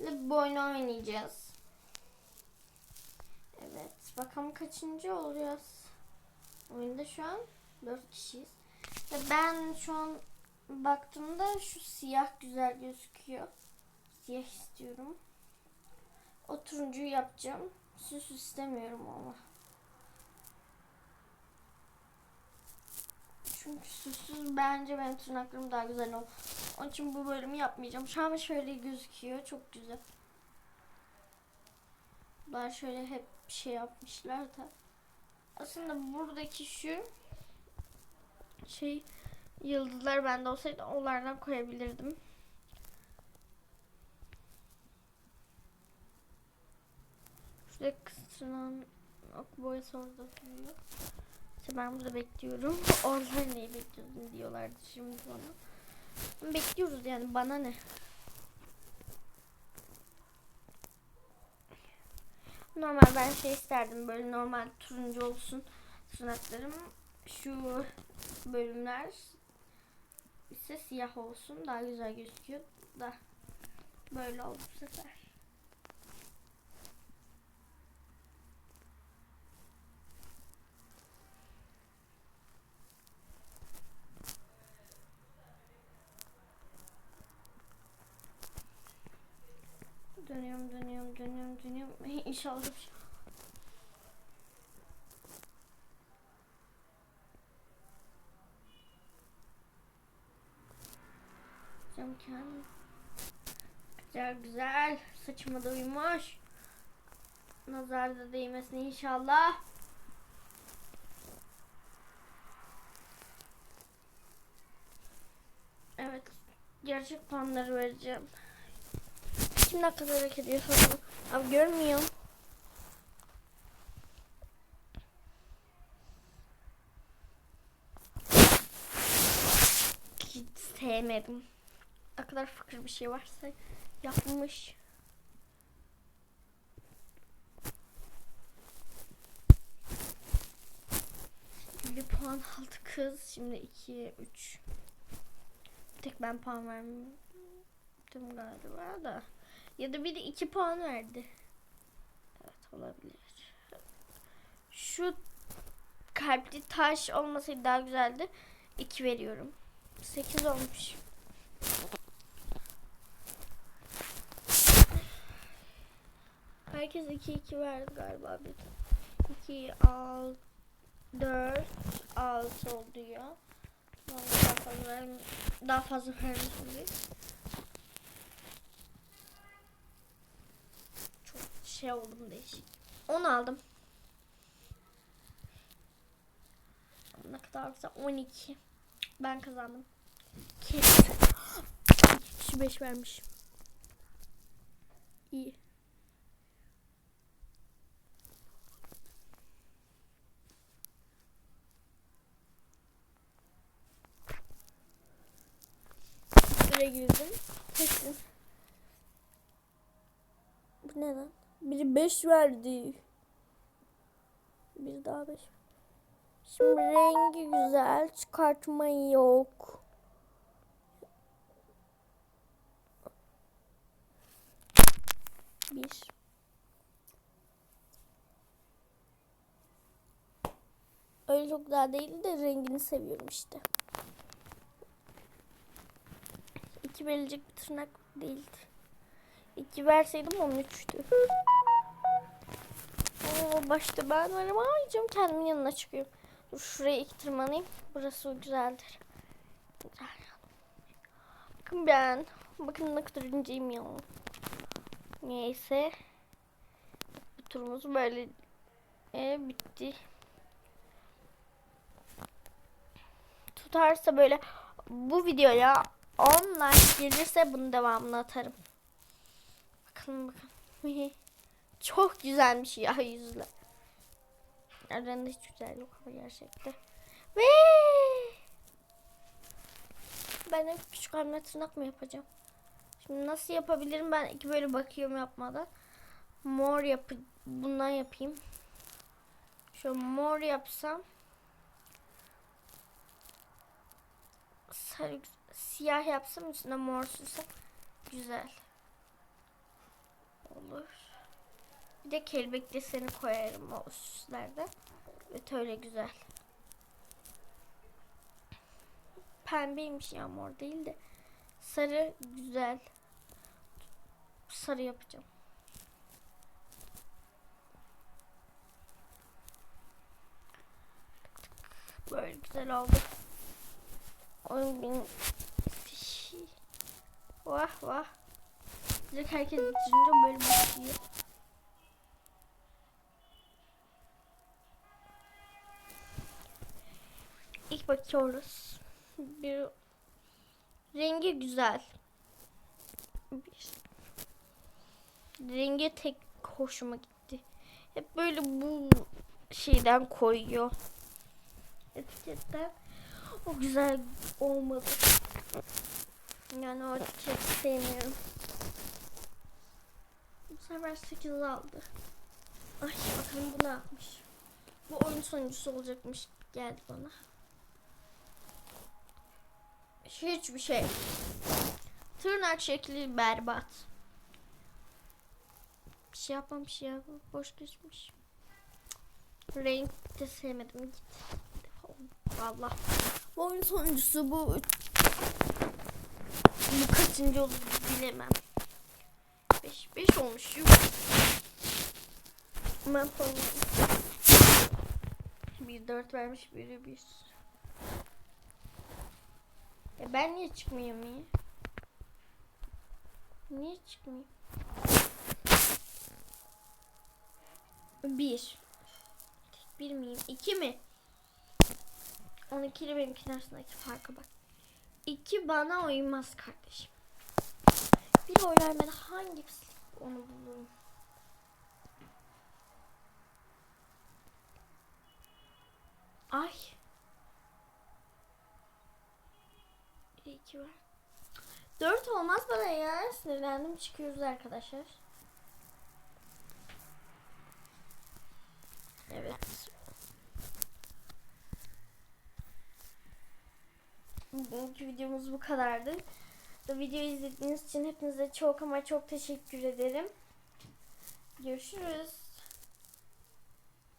bu oyunu oynayacağız. Evet. Bakalım kaçıncı olacağız. Oyunda şu an 4 kişiyiz. Ve ben şu an baktığımda şu siyah güzel gözüküyor. Siyah istiyorum. O turuncuyu yapacağım. Süs istemiyorum ama. Çünkü süssüz bence benim tırnaklarım daha güzel olur. Onun için bu bölümü yapmayacağım. Şu an şöyle gözüküyor. Çok güzel. Bunlar şöyle hep şey yapmışlar da. Aslında buradaki şu şey yıldızlar bende olsaydı onlardan koyabilirdim. Şurada kısıtılan ok boyası orada duruyor. İşte ben burada bekliyorum. Onlar neyi bekliyordun diyorlardı şimdi bana. Bekliyoruz yani bana ne? Normal ben şey isterdim böyle normal turuncu olsun tırnaklarım. Şu bölümler ise siyah olsun daha güzel gözüküyor da böyle oldu bu sefer. İnşallah bir şey. Cam kendim. Güzel güzel. Saçıma da uymuş. Nazar da değmesin inşallah. Evet. Gerçek puanları vereceğim. Kim ne kadar hareket ediyor? Abi görmüyorum. Hiç sevmedim. Ne kadar fakir bir şey varsa yapmış. Bir puan aldı kız. Şimdi 2, 3. Tek ben puan vermedim galiba da. Ya da biri 2 puan verdi. Evet olabilir. Şu kalpli taş olmasaydı daha güzeldi. 2 veriyorum. 8 olmuş. Herkes 2 2 verdi galiba bir. 2 6 4 6 oldu ya. Daha fazla verm daha fazla vermiş oluyor. Çok şey oldum değişik. 10 aldım. Ne kadar güzel. 12. Ben kazandım. Kesin. Şu 5 vermiş. İyi. Buraya girdim. Kesin. Bu ne lan? Biri 5 verdi. Bir daha 5. Şimdi rengi güzel. Çıkartma yok. Bir. Öyle çok güzel değil de rengini seviyorum işte. İki verilecek bir tırnak değildi. İki verseydim on üçtü. Oo, başta ben varım. Ay canım kendimin yanına çıkıyorum. Şuraya iki tırmanayım. Burası güzeldir. Güzel. Bakın ben. Bakın ne kadar inceyim ya. Neyse. Bu turumuz böyle e, bitti. Tutarsa böyle bu videoya 10 like gelirse bunun devamını atarım. Bakalım bakalım. Çok güzelmiş ya yüzler. Aralarında hiç güzel yok gerçekten. Ve ben de küçük hamle tırnak mı yapacağım? Şimdi nasıl yapabilirim ben iki böyle bakıyorum yapmadan. Mor yapı bundan yapayım. Şöyle mor yapsam sarı siyah yapsam üstüne mor sürsem güzel. olur. De kelebek deseni koyarım o süslerde. Evet öyle güzel. Pembeymiş ya mor değil de. Sarı güzel. Sarı yapacağım. Böyle güzel oldu. Oyun bin. Vah vah. Direkt herkes bitirince böyle başlıyor. Bakıyoruz. Bir rengi güzel. Bir. Rengi tek hoşuma gitti. Hep böyle bu şeyden koyuyor. Etiketten. O güzel olmadı. Yani o etiket sevmiyorum. Bu sefer 8 aldı. Ay bakalım bu ne yapmış. Bu oyun sonuncusu olacakmış geldi bana. Hiçbir şey. Tırnak şekli berbat. Bir şey yapmamış ya. Boş geçmiş. Renk de sevmedim. Git. Valla. Bu oyun sonuncusu bu. Bu kaçıncı olur bilemem. 5 5 olmuş. Ben puanım. Bir 4 vermiş biri bir. Ya ben niye çıkmıyorum ya? Niye çıkmıyorum? Bir. Bir miyim? İki mi? 12 ile benimkinin arasındaki farka bak. İki bana uymaz kardeşim. Bir oy vermeden hangi onu bulurum? Ay. Bir de iki var. Dört olmaz bana ya. Sinirlendim. Çıkıyoruz arkadaşlar. Evet. Bugünkü videomuz bu kadardı. Videoyu izlediğiniz için hepinize çok ama çok teşekkür ederim. Görüşürüz.